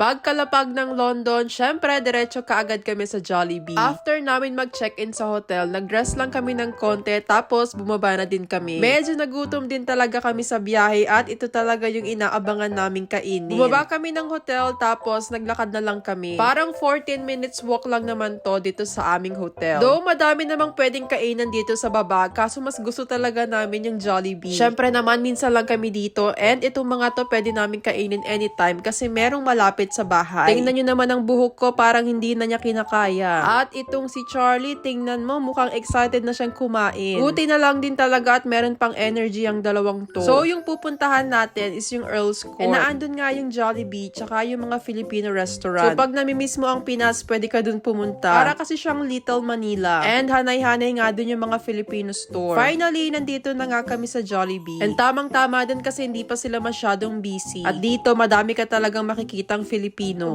Pagkalapag ng London, syempre, diretso kaagad kami sa Jollibee. After namin mag-check-in sa hotel, nag-rest lang kami ng konti, tapos bumaba na din kami. Medyo nagutom din talaga kami sa biyahe at ito talaga yung inaabangan naming kainin. Bumaba kami ng hotel, tapos naglakad na lang kami. Parang 14 minutes walk lang naman to dito sa aming hotel. Though madami namang pwedeng kainan dito sa baba, kaso mas gusto talaga namin yung Jollibee. Syempre naman, minsan lang kami dito and itong mga to pwede namin kainin anytime kasi merong malapit sa bahay. Tingnan nyo naman ang buhok ko, parang hindi na niya kinakaya. At itong si Charlie, tingnan mo, mukhang excited na siyang kumain. Buti na lang din talaga at meron pang energy ang dalawang to. So, yung pupuntahan natin is yung Earl's Court. And naandun nga yung Jollibee, tsaka yung mga Filipino restaurant. So, pag namimiss mo ang Pinas, pwede ka dun pumunta. Para kasi siyang Little Manila. And hanay-hanay nga dun yung mga Filipino store. Finally, nandito na nga kami sa Jollibee. And tamang-tama din kasi hindi pa sila masyadong busy. At dito, madami ka talagang makikitang Filipino.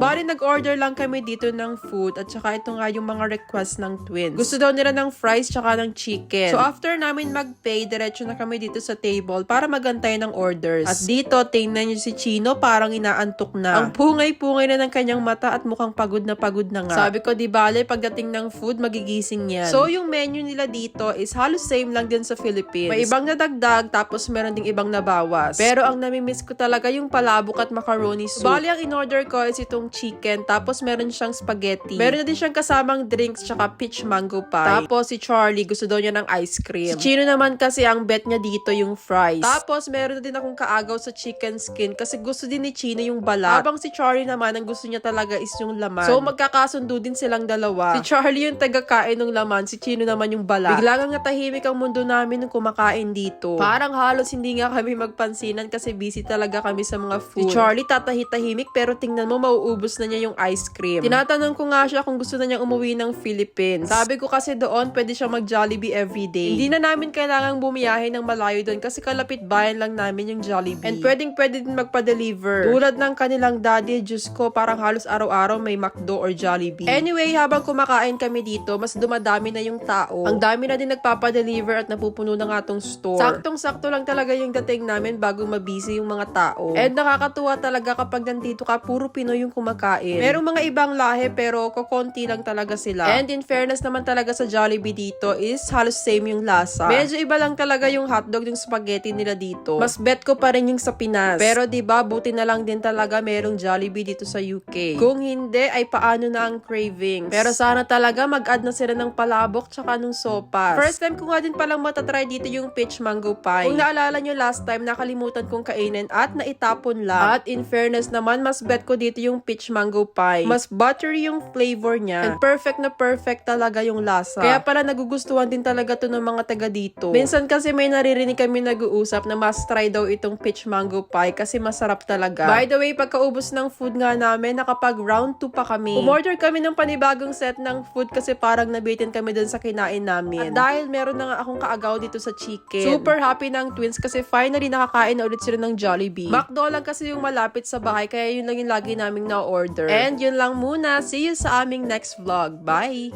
Bali, nag-order lang kami dito ng food at saka ito nga yung mga request ng twins. Gusto daw nila ng fries tsaka ng chicken. So, after namin mag-pay, diretso na kami dito sa table para magantay ng orders. At dito, tingnan niyo si Chino, parang inaantok na. Ang pungay-pungay na ng kanyang mata at mukhang pagod na pagod na nga. Sabi ko, di bale, pagdating ng food, magigising yan. So, yung menu nila dito is halos same lang din sa Philippines. May ibang nadagdag, tapos meron ding ibang nabawas. Pero ang namimiss ko talaga yung palabok at macaroni soup. Bali, ang in-order ko is itong chicken, tapos meron siyang spaghetti. Meron na din siyang kasamang drinks, tsaka peach mango pie. Tapos si Charlie, gusto daw niya ng ice cream. Si Chino naman kasi, ang bet niya dito yung fries. Tapos, meron na din akong kaagaw sa chicken skin kasi gusto din ni Chino yung balat. Habang si Charlie naman, ang gusto niya talaga is yung laman. So, magkakasundo din silang dalawa. Si Charlie yung taga-kain ng laman, si Chino naman yung balat. Bigla nga tahimik ang mundo namin nung kumakain dito. Parang halos hindi nga kami magpansinan kasi busy talaga kami sa mga food. Si Charlie tatahi-tahimik pero tingnan mo mauubos na niya yung ice cream. Tinatanong ko nga siya kung gusto na niyang umuwi ng Philippines. Sabi ko kasi doon pwede siya mag Jollibee everyday. Hindi na namin kailangang bumiyahe ng malayo doon kasi kalapit bayan lang namin yung Jollibee. And pwedeng pwede din magpa-deliver. Tulad ng kanilang daddy, Diyos ko, parang halos araw-araw may McDo or Jollibee. Anyway, habang kumakain kami dito, mas dumadami na yung tao. Ang dami na din nagpapa-deliver at napupuno na nga tong store. Saktong-sakto lang talaga yung dating namin bago mabisi yung mga tao. And nakakatuwa talaga kapag nandito ka, puro Pinoy yung kumakain. Merong mga ibang lahi pero kokonti lang talaga sila. And in fairness naman talaga sa Jollibee dito is halos same yung lasa. Medyo iba lang talaga yung hotdog yung spaghetti nila dito. Mas bet ko pa rin yung sa Pinas. Pero 'di ba buti na lang din talaga merong Jollibee dito sa UK. Kung hindi ay paano na ang cravings. Pero sana talaga mag-add na sila ng palabok tsaka nung sopas. First time ko nga din palang matatry dito yung peach mango pie. Kung naalala nyo last time, nakalimutan kong kainin at naitapon lang. At in fairness naman, mas bet ko dito yung peach mango pie. Mas buttery yung flavor niya. And perfect na perfect talaga yung lasa. Kaya pala nagugustuhan din talaga to ng mga taga dito. Minsan kasi may naririnig kami nag-uusap na mas try daw itong peach mango pie kasi masarap talaga. By the way, pagkaubos ng food nga namin, nakapag round 2 pa kami. Umorder kami ng panibagong set ng food kasi parang nabitin kami dun sa kinain namin. At dahil meron na nga akong kaagaw dito sa chicken. Super happy ng twins kasi finally nakakain na ulit sila ng Jollibee. McDo lang kasi yung malapit sa bahay kaya yun lang yung lagi naming na-order. And yun lang muna. See you sa aming next vlog. Bye!